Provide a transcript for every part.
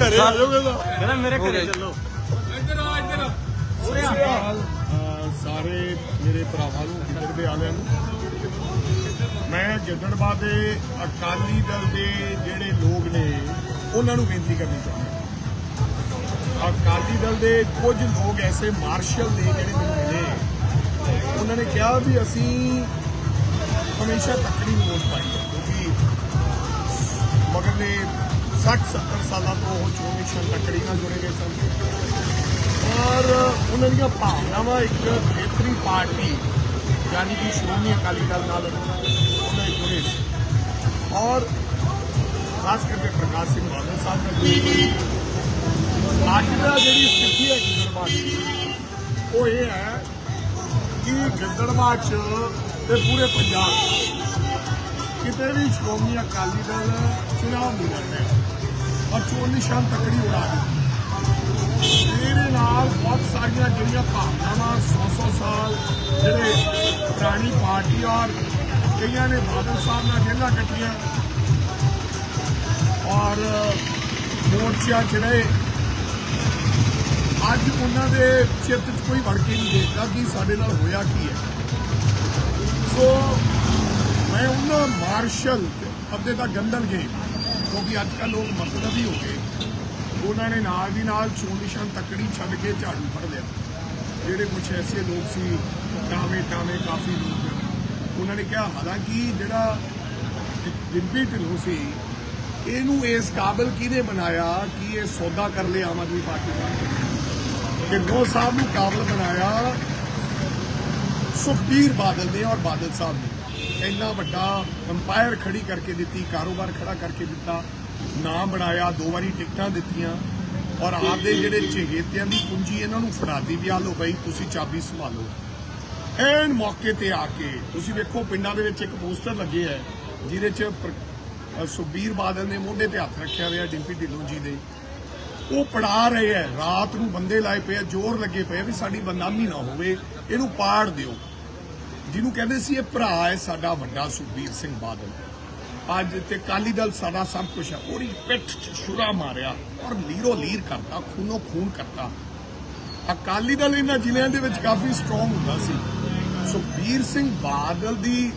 ਘਰੇ ਆ ਜਾਓਗੇ ਤਾਂ। ਕਹਿੰਦਾ ਮੇਰੇ ਘਰੇ ਚੱਲੋ। ਅਹ ਸਾਰੇ ਮੇਰੇ ਭਰਾਵਾਂ ਨੂੰ ਗਿੱਦੜ ਦੇ ਆਲਿਆਂ ਨੂੰ। ਮੈਂ ਗਿੱਦੜਬਾ ਦੇ ਅਕਾਲੀ ਦਲ ਦੇ ਜਿਹੜੇ ਲੋਕ ਨੇ ਉਹਨਾਂ ਨੂੰ ਬੇਨਤੀ ਕਰਨੀ ਚਾਹੁੰਦਾ ਅਕਾਲੀ ਦਲ ਦੇ ਕੁਝ ਲੋਕ ਐਸੇ ਮਾਰਸ਼ਲ ਨੇ ਜਿਹੜੇ ਮੈਨੂੰ ਮਿਲੇ। ਉਹਨਾਂ ਨੇ ਕਿਹਾ ਵੀ ਅਸੀਂ ਹਮੇਸ਼ਾ ਤੱਕੜੀ ਨੂੰ ਵੋਟ ਪਾਈ ਹੈ ਕਿਉਂਕਿ ਮਗਰਲੇ 60 70 ਸਾਲਾਂ ਤੋਂ ਉਹ ਚੋਣ ਨਿਸ਼ਾਨ ਤੱਕੜੀ ਨਾਲ ਜੁੜੇ ਗਏ ਸਨ। ਔਰ ਉਹਨਾਂ ਦੀਆਂ ਭਾਵਨਾਵਾਂ ਇੱਕ ਖੇਤਰੀ ਪਾਰਟੀ ਯਾਨੀ ਕਿ ਸ਼੍ਰੋਮਣੀ ਅਕਾਲੀ ਦਲ ਨਾਲ ਉਹਨਾਂ ਜੁੜੇ ਸੀ। ਔਰ ਖਾਸ ਕਰਕੇ ਪ੍ਰਕਾਸ਼ ਸਿੰਘ ਬਾਦਲ ਸਾਹਿਬ ਦਾ ਅੱਜ ਦਾ ਜਿਹੜੀ ਸਥਿਤੀ ਹੈ ਗਿੱਦੜਬਾਹ ਦੀ, ਉਹ ਇਹ ਹੈ ਕਿ ਗਿੱਦੜਬਾਹ 'ਚ ਤੇ ਪੂਰੇ ਪੰਜਾਬ 'ਚ ਕਿਤੇ ਵੀ ਸ਼੍ਰੋਮਣੀ ਅਕਾਲੀ ਦਲ ਚੁਣਾਵ ਨਹੀਂ ਲੜ ਰਿਹਾ ਚੋਣ ਨਿਸ਼ਾਨ ਤੱਕੜੀ ਉਡਾ ਦਿੱਤੀ। ਇਹਦੇ ਨਾਲ ਬਹੁਤ ਸਾਰੀਆਂ ਜਿਹੜੀਆਂ ਭਾਵਨਾਵਾਂ 100-100 ਸਾਲ ਜਿਹੜੇ ਪੁਰਾਣੀ ਪਾਰਟੀ ਔਰ ਕਈਆਂ ਨੇ ਬਾਦਲ ਸਾਹਿਬ ਨਾਲ ਜੇਲਾਂ ਕੱਟੀਆਂ ਔਰ ਮੋਰਚਾ ਜਿਹੜੇ ਅੱਜ ਉਹਨਾਂ ਦੇ ਚਿੱਤ 'ਚ ਕੋਈ ਵੜ ਕੇ ਨਹੀਂ ਦੇਖਦਾ ਕਿ ਸਾਡੇ ਨਾਲ ਹੋਇਆ ਕੀ ਹੈ। ਸੋ ਮੈਂ ਉਹਨਾਂ ਮਾਰਸ਼ਲ ਅੱਧੇ ਤਾਂ ਗੰਦਲ ਗੇਮ ਕਿਉਂਕਿ ਅੱਜ ਕੱਲ੍ਹ ਲੋਕ ਮਤਲਬੀ ਹੋ ਗਏ। ਉਹਨਾਂ ਨੇ ਨਾਲ ਦੀ ਨਾਲ ਚੋਣ ਨਿਸ਼ਾਨ ਤੱਕੜੀ ਛੱਡ ਕੇ ਝਾੜੂ ਫੜ ਲਿਆ। ਜਿਹੜੇ ਕੁਝ ਐਸੇ ਲੋਕ ਸੀ ਟਾਵੇਂ ਟਾਵੇਂ ਕਾਫੀ ਲੋਕ। ਉਹਨਾਂ ਨੇ ਕਿਹਾ, ਹਾਲਾਂਕਿ ਜਿਹੜਾ ਡਿੰਪੀ ਢਿੱਲੋਂ ਸੀ, ਇਹਨੂੰ ਇਸ ਕਾਬਲ ਕਿਹਨੇ ਬਣਾਇਆ ਕਿ ਇਹ ਸੌਦਾ ਕਰ ਲੇ ਆਮ ਆਦਮੀ ਪਾਰਟੀ ਦਾ? ਢਿੱਲੋਂ ਸਾਹਿਬ ਨੂੰ ਕਾਬਲ ਬਣਾਇਆ ਸੁਖਬੀਰ ਬਾਦਲ ਨੇ ਔਰ ਬਾਦਲ ਸਾਹਿਬ ਨੇ। ਇੰਨਾ ਵੱਡਾ ਅੰਪਾਇਰ ਖੜੀ ਕਰਕੇ ਦਿੱਤੀ, ਕਾਰੋਬਾਰ ਖੜਾ ਕਰਕੇ ਦਿੱਤਾ, ਨਾਮ ਬਣਾਇਆ, ਦੋ ਵਾਰੀ ਟਿਕਟਾਂ ਦਿੱਤੀਆਂ, ਔਰ ਆਪਦੇ ਜਿਹੜੇ ਚਹੇਤਿਆਂ ਦੀ ਪੂੰਜੀ ਇਹਨਾਂ ਨੂੰ ਫੜਾਦੀ ਵੀ ਆ ਲੋ ਬਈ, ਤੁਸੀਂ ਚਾਬੀ ਸੰਭਾਲੋ। ਐਨ ਮੌਕੇ ਤੇ ਆ ਕੇ, ਤੁਸੀਂ ਵੇਖੋ ਪਿੰਡਾਂ ਦੇ ਵਿੱਚ ਇੱਕ ਪੋਸਟਰ ਲੱਗੇ ਹੈ, ਜਿਹਦੇ 'ਚ ਸੁਖਬੀਰ ਬਾਦਲ ਨੇ ਮੋਢੇ ਤੇ ਹੱਥ ਰੱਖਿਆ ਹੋਇਆ, ਡਿੰਪੀ ਢਿੱਲੋਂ ਜੀ ਦੇ। ਉਹ ਪੜਾ ਰਹੇ ਹੈ, ਰਾਤ ਨੂੰ ਬੰਦੇ ਲਾਏ ਪਏ ਆ, ਜ਼ੋਰ ਲੱਗੇ ਪਏ ਵੀ ਸਾਡੀ ਬਦਨਾਮੀ ਨਾ ਹੋਵੇ, ਇਹਨੂੰ ਪਾੜ ਦਿਓ। ਜਿਹਨੂੰ ਕਹਿੰਦੇ ਸੀ ਇਹ ਭਰਾ ਹੈ ਸਾਡਾ ਵੱਡਾ ਸੁਖਬੀਰ ਸਿੰਘ ਬਾਦਲ। ਅੱਜ ਤੇ ਕਾਲੀ ਦਲ ਸਾਡਾ ਸਭ ਕੁਝ ਹੈ। ਉਹਦੀ ਪਿੱਠ 'ਚ ਛੁਰਾ ਮਾਰਿਆ ਔਰ ਲੀਰੋ ਲੀਰ ਕਰਤਾ, ਖੂਨੋ ਖੂਨ ਕਰਤਾ। ਅਕਾਲੀ ਦਲ ਇਹਨਾਂ ਜ਼ਿਲ੍ਹਿਆਂ ਦੇ ਵਿੱਚ ਕਾਫੀ ਸਟਰੋਂਗ ਹੁੰਦਾ ਸੀ। ਸੁਖਬੀਰ ਸਿੰਘ ਬਾਦਲ ਦੀ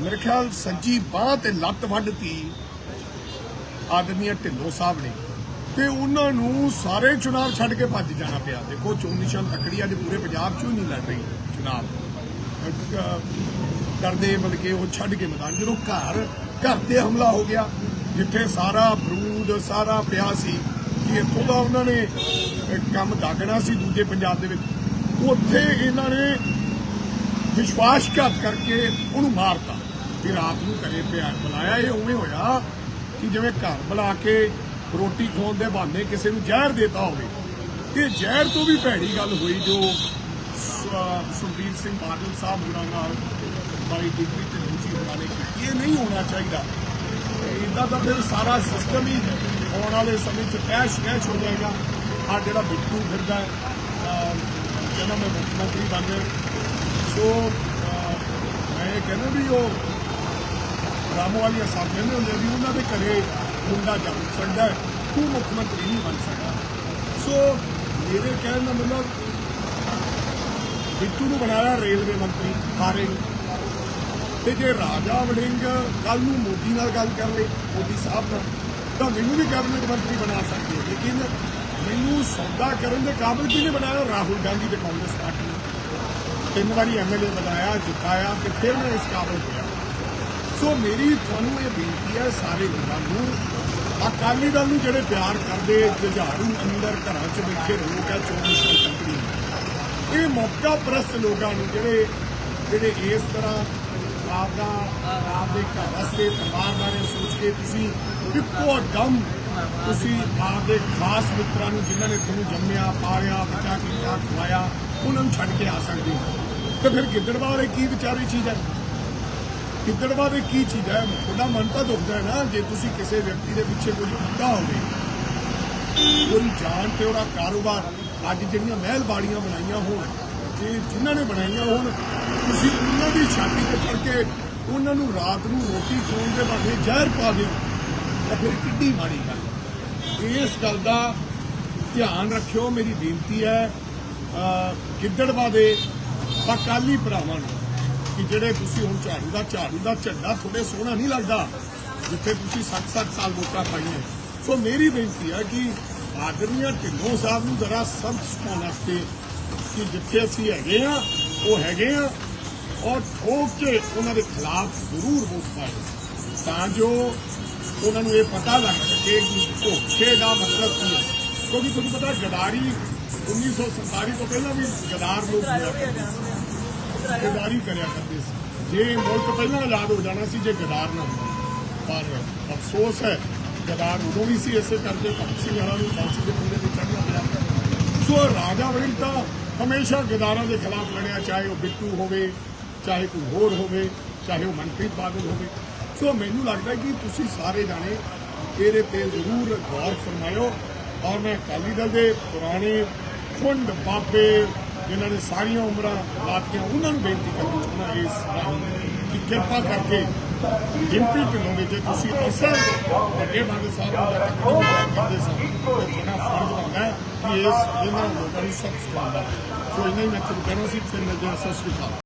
ਮੇਰੇ ਖਿਆਲ ਸੱਜੀ ਬਾਹ ਤੇ ਲੱਤ ਵੱਢਤੀ ਆਦਮੀਆਂ ਢਿੱਲੋਂ ਸਾਹਿਬ ਨੇ। ਤੇ ਉਹਨਾਂ ਨੂੰ ਸਾਰੇ ਚੁਣਾਵ ਛੱਡ ਕੇ ਭੱਜ ਜਾਣਾ ਪਿਆ। ਦੇਖੋ, ਚੋਣ ਨਿਸ਼ਾਨ ਤੱਕੜੀ ਅੱਜ ਪੂਰੇ ਪੰਜਾਬ 'ਚੋਂ ਨਹੀਂ ਲੜ ਰਹੀ ਚੁਣਾਵ ਕਰਦੇ ਡਰਦੇ ਬਲਕਿ ਉਹ ਛੱਡ ਕੇ ਮੈਦਾਨ ਜਦੋਂ ਘਰ ਘਰ ਤੇ ਹਮਲਾ ਹੋ ਗਿਆ, ਜਿੱਥੇ ਸਾਰਾ ਬਰੂਦ, ਸਾਰਾ ਪਿਆ ਸੀ, ਕਿ ਇੱਥੋਂ ਦਾ ਉਹਨਾਂ ਨੇ ਕੰਮ ਦਾਗਣਾ ਸੀ ਦੂਜੇ ਪੰਜਾਬ ਦੇ ਵਿੱਚ, ਉੱਥੇ ਇਹਨਾਂ ਨੇ ਵਿਸ਼ਵਾਸਘਾਤ ਕਰਕੇ ਉਹਨੂੰ ਮਾਰਤਾ। ਵੀ ਰਾਤ ਨੂੰ ਘਰੇ ਪਿਆ ਬੁਲਾਇਆ, ਇਹ ਉਵੇਂ ਹੋਇਆ ਕਿ ਜਿਵੇਂ ਘਰ ਬੁਲਾ ਕੇ ਰੋਟੀ ਖਵਾਉਣ ਦੇ ਬਹਾਨੇ ਕਿਸੇ ਨੂੰ ਜ਼ਹਿਰ ਦੇਤਾ ਹੋਵੇ। ਤੇ ਜ਼ਹਿਰ ਤੋਂ ਵੀ ਭੈੜੀ ਗੱਲ ਹੋਈ ਜੋ ਸੁਖਬੀਰ ਸਿੰਘ ਬਾਦਲ ਸਾਹਿਬ ਹੋਰਾਂ ਨਾਲ ਬਾਈ ਡਿਗਰੀ ਤੇ ਦੂਜੀ ਹੋਰਾਂ ਨੇ ਕੀਤੀ। ਇਹ ਨਹੀਂ ਹੋਣਾ ਚਾਹੀਦਾ। ਇਦਾਂ ਤਾਂ ਫਿਰ ਸਾਰਾ ਸਿਸਟਮ ਹੀ ਆਉਣ ਵਾਲੇ ਸਮੇਂ 'ਚ ਕੈਸ਼ ਕੈਸ਼ ਹੋ ਜਾਏਗਾ। ਆ ਜਿਹੜਾ ਬਿੱਟੂ ਫਿਰਦਾ ਕਹਿੰਦਾ ਮੈਂ ਮੁੱਖ ਮੰਤਰੀ ਬਣ ਗਿਆ ਸੋ ਮੈਂ ਇਹ ਕਹਿੰਦਾ ਵੀ ਉਹ ਰਾਮੋ ਵਾਲੀਆ ਸਾਹਿਬ ਕਹਿੰਦੇ ਹੁੰਦੇ ਵੀ ਉਹਨਾਂ ਦੇ ਘਰੇ ਮੁੰਡਾ ਜਾ ਸਕਦਾ ਤੂੰ ਮੁੱਖ ਮੰਤਰੀ ਨਹੀਂ ਬਣ ਸਕਦਾ। ਸੋ ਮੇਰੇ ਕਹਿਣ ਦਾ ਮਤਲਬ ਬਿੱਟੂ ਨੂੰ ਬਣਾਇਆ ਰੇਲਵੇ ਮੰਤਰੀ ਹਾਰੇ ਨੂੰ। ਤੇ ਜੇ ਰਾਜਾ ਵੜਿੰਗ ਕੱਲ ਨੂੰ ਮੋਦੀ ਨਾਲ ਗੱਲ ਕਰ ਲੇ, ਮੋਦੀ ਸਾਹਿਬ ਨਾਲ, ਤਾਂ ਮੈਨੂੰ ਵੀ ਕੈਬਨਿਟ ਮੰਤਰੀ ਬਣਾ ਸਕਦੇ ਲੇਕਿਨ ਮੈਨੂੰ ਸੌਦਾ ਕਰਨ ਦੇ ਕਾਬਿਲ ਕਿਹਨੇ ਬਣਾਇਆ? ਰਾਹੁਲ ਗਾਂਧੀ ਤੇ ਕਾਂਗਰਸ ਪਾਰਟੀ ਨੇ। ਤਿੰਨ ਵਾਰੀ ਐਮਐਲਏ ਬਣਾਇਆ, ਜਿਤਾਇਆ ਤੇ ਫਿਰ ਮੈਂ ਇਸ ਕਾਬਿਲ ਹੋਇਆ। ਸੋ ਮੇਰੀ ਤੁਹਾਨੂੰ ਇਹ ਬੇਨਤੀ ਹੈ ਸਾਰੇ ਲੋਕਾਂ ਨੂੰ, ਅਕਾਲੀ ਦਲ ਨੂੰ ਜਿਹੜੇ ਪਿਆਰ ਕਰਦੇ, ਜੁਝਾਰੂ ਅੰਦਰ ਘਰਾਂ 'ਚ ਬੈਠੇ ਲੋਕ ਹੈ ਚੋਣ ਕੰਪਨੀ ਇਹ ਮੌਕਾ ਪ੍ਰਸਤ ਲੋਕਾਂ ਨੂੰ ਜਿਹੜੇ ਜਿਹੜੇ ਇਸ ਤਰ੍ਹਾਂ ਆਪ ਦਾ ਆਪ ਦੇ ਘਰ ਵਾਸਤੇ, ਪਰਿਵਾਰ ਬਾਰੇ ਸੋਚ ਕੇ ਤੁਸੀਂ ਇੱਕੋ ਦਮ ਤੁਸੀਂ ਆਪਦੇ ਖਾਸ ਮਿੱਤਰਾਂ ਨੂੰ ਜਿਨ੍ਹਾਂ ਨੇ ਤੁਹਾਨੂੰ ਜੰਮਿਆ, ਪਾਲਿਆ, ਬੱਚਾ ਕੀਤਾ, ਖਵਾਇਆ, ਉਹਨਾਂ ਨੂੰ ਛੱਡ ਕੇ ਆ ਸਕਦੇ ਹੋ। ਤੇ ਫਿਰ ਗਿੱਦੜਵਾ ਵਾਲੇ ਕੀ ਵਿਚਾਰੀ ਚੀਜ਼ ਹੈ? ਗਿੱਦੜਵਾ ਇਹ ਕੀ ਚੀਜ਼ ਹੈ? ਤੁਹਾਡਾ ਮਨ ਤਾਂ ਦੁਖਦਾ ਹੈ ਨਾ, ਜੇ ਤੁਸੀਂ ਕਿਸੇ ਵਿਅਕਤੀ ਦੇ ਪਿੱਛੇ ਕੁਝ ਕੀਤਾ ਹੋਵੇ। ਉਹਦੀ ਜਾਨ ਤੇ ਉਹਦਾ ਕਾਰੋਬਾਰ ਅੱਜ ਜਿਹੜੀਆਂ ਮਹਿਲ ਬਾੜੀਆਂ ਬਣਾਈਆਂ ਹੋਣ, ਜੇ ਜਿਨ੍ਹਾਂ ਨੇ ਬਣਾਈਆਂ ਹੋਣ, ਤੁਸੀਂ ਉਹਨਾਂ ਦੀ ਛਾਤੀ ਤੇ ਚੜ ਕੇ ਉਹਨਾਂ ਨੂੰ ਰਾਤ ਨੂੰ ਰੋਟੀ ਖਵਾਉਣ ਦੇ ਬਾਰੇ ਜ਼ਹਿਰ ਪਾ ਦਿਓ, ਤਾਂ ਫਿਰ ਕਿੱਡੀ ਮਾੜੀ ਗੱਲ ਇਸ ਗੱਲ ਦਾ ਧਿਆਨ ਰੱਖਿਓ, ਮੇਰੀ ਬੇਨਤੀ ਹੈ ਗਿੱਦੜਵਾ ਦੇ ਅਕਾਲੀ ਭਰਾਵਾਂ ਨੂੰ ਕਿ ਜਿਹੜੇ ਤੁਸੀਂ ਹੁਣ ਝਾੜੂ ਦਾ ਝਾੜੂ ਦਾ ਝੰਡਾ ਥੋੜੇ ਸੋਹਣਾ ਨਹੀਂ ਲੱਗਦਾ, ਜਿੱਥੇ ਤੁਸੀਂ 60-60 ਸਾਲ ਵੋਟਾਂ ਪਾਈਆਂ। ਸੋ ਮੇਰੀ ਬੇਨਤੀ ਹੈ ਕਿ ਆਦਮੀਆਂ ਢਿੱਲੋਂ ਸਾਹਿਬ ਨੂੰ ਜ਼ਰਾ ਸਭ ਸਿਖਾਉਣ ਵਾਸਤੇ ਕਿ ਜਿੱਥੇ ਅਸੀਂ ਹੈਗੇ ਆ ਉਹ ਹੈਗੇ ਆ ਔਰ ਠੋਕ ਕੇ ਉਹਨਾਂ ਦੇ ਖਿਲਾਫ ਜ਼ਰੂਰ ਵੋਟ ਪਾਏ ਤਾਂ ਜੋ ਉਹਨਾਂ ਨੂੰ ਇਹ ਪਤਾ ਲੱਗ ਸਕੇ ਕਿ ਧੋਖੇ ਦਾ ਮਤਲਬ ਕੀ ਹੈ। ਕਿਉਂਕਿ ਤੁਹਾਨੂੰ ਪਤਾ ਗਦਾਰੀ 1947 ਤੋਂ ਪਹਿਲਾਂ ਵੀ ਗਦਾਰ ਲੋਕ ਹੋਇਆ ਕਰਦੇ ਸੀ। ਗਦਾਰੀ ਕਰਿਆ ਕਰਦੇ ਸੀ। ਜੇ ਮੁਲਕ ਪਹਿਲਾਂ ਆਜ਼ਾਦ ਹੋ ਜਾਣਾ ਸੀ, ਜੇ ਗਦਾਰ ਨਾ ਹੁੰਦਾ ਪਰ ਅਫਸੋਸ ਹੈ ਗਦਾਰ ਉਦੋਂ ਵੀ ਸੀ ਇਸੇ ਕਰਕੇ ਭਗਤ ਸਿੰਘ ਵਾਲਾ ਨੂੰ ਫਾਂਸੀ ਦੇ ਪੁੰਡੇ ਤੇ ਚੜ੍ਹਨਾ ਪਿਆ। ਸੋ ਰਾਜਾ ਵੜਿੰਗ ਤਾਂ ਹਮੇਸ਼ਾ ਗਦਾਰਾਂ ਦੇ ਖਿਲਾਫ ਲੜਿਆ, ਚਾਹੇ ਉਹ ਬਿੱਟੂ ਹੋਵੇ, ਚਾਹੇ ਕੋਈ ਹੋਰ ਹੋਵੇ, ਚਾਹੇ ਉਹ ਮਨਪ੍ਰੀਤ ਬਾਦਲ ਹੋਵੇ। ਸੋ ਮੈਨੂੰ ਲੱਗਦਾ ਕਿ ਤੁਸੀਂ ਸਾਰੇ ਜਾਣੇ ਇਹਦੇ ਤੇ ਜ਼ਰੂਰ ਗੌਰ ਫਰਮਾਇਓ। ਔਰ ਮੈਂ ਅਕਾਲੀ ਦਲ ਦੇ ਪੁਰਾਣੇ ਖੁੰਡ ਬਾਬੇ ਜਿਨ੍ਹਾਂ ਨੇ ਸਾਰੀਆਂ ਉਮਰਾਂ ਲਾਤੀਆਂ, ਉਹਨਾਂ ਨੂੰ ਬੇਨਤੀ ਕਰਨੀ ਚਾਹੁੰਦਾ ਇਸ ਰਾਹੀਂ ਕਿ ਕਿਰਪਾ ਕਰਕੇ ਗਿਣਤੀ ਢਿੱਲੋਂ ਦੇ ਜੇ ਤੁਸੀਂ ਅਸਲ ਵੱਡੇ ਬਾਦਲ ਸਾਹਿਬ ਨੂੰ ਜਾਂ ਕੇ ਕਰਦੇ ਸਨ ਤੇ ਤੁਹਾਡਾ ਫਰਜ਼ ਬਣਦਾ ਹੈ ਕਿ ਇਸ ਇਹਨਾਂ ਲੋਕਾਂ ਨੂੰ ਸਬਸਕ੍ਰਾਈਬ ਕਰੋ ਸੋ ਇਹਨਾਂ ਹੀ ਮੈਂ ਤੁਹਾਨੂੰ ਕਹਿਣਾ ਸੀ, ਫਿਰ ਮਿਲਦੇ ਹਾਂ, ਸਤਿ ਸ਼੍ਰੀ ਅਕਾਲ।